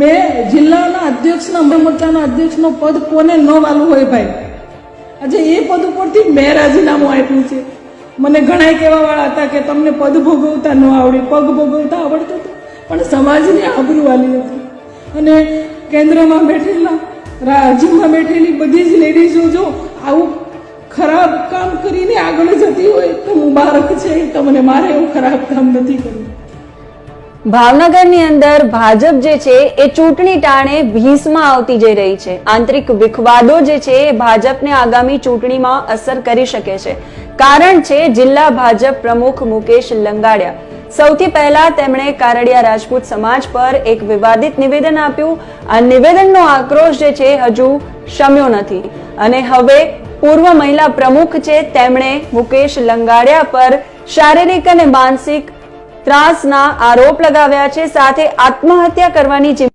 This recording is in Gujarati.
મેં જિલ્લાના અધ્યક્ષના મોટાના અધ્યક્ષનો પદ કોને ન વાલું હોય ભાઈ? આજે એ પદ ઉપરથી મેં રાજીનામું આપ્યું છે. મને ઘણા કહેવા વાળા હતા કે તમને પદ ભોગવતા ન આવડે, પગ ભોગવતા આવડતું હતું, પણ સમાજની આબરૂ વાલી હતી. અને કેન્દ્રમાં બેઠેલા, રાજ્યમાં બેઠેલી બધી જ લેડીઝો જો આવું ખરાબ કામ કરીને આગળ જતી હોય તો મુબારક છે તમને મારે એવું ખરાબ કામ નથી કરવું. ભાવનગરની અંદર ભાજપ જે છે એ ચૂંટણી ટાણે ભીસમાં આવતી જઈ રહી છે. આંતરિક વિખવાદો જે છે એ ભાજપને આગામી ચૂંટણીમાં અસર કરી શકે છે. કારણ છે જિલ્લા ભાજપ પ્રમુખ મુકેશ લંગાડિયા. સૌથી પહેલા તેમણે કારડિયા રાજપૂત સમાજ પર એક વિવાદિત નિવેદન આપ્યું. આ નિવેદનનો આક્રોશ જે છે હજુ શમ્યો નથી. અને હવે પૂર્વ મહિલા પ્રમુખ છે તેમણે મુકેશ લંગાડિયા પર શારીરિક અને માનસિક ત્રાસના આરોપ લગાવ્યા છે સાથે આત્મહત્યા કરવાની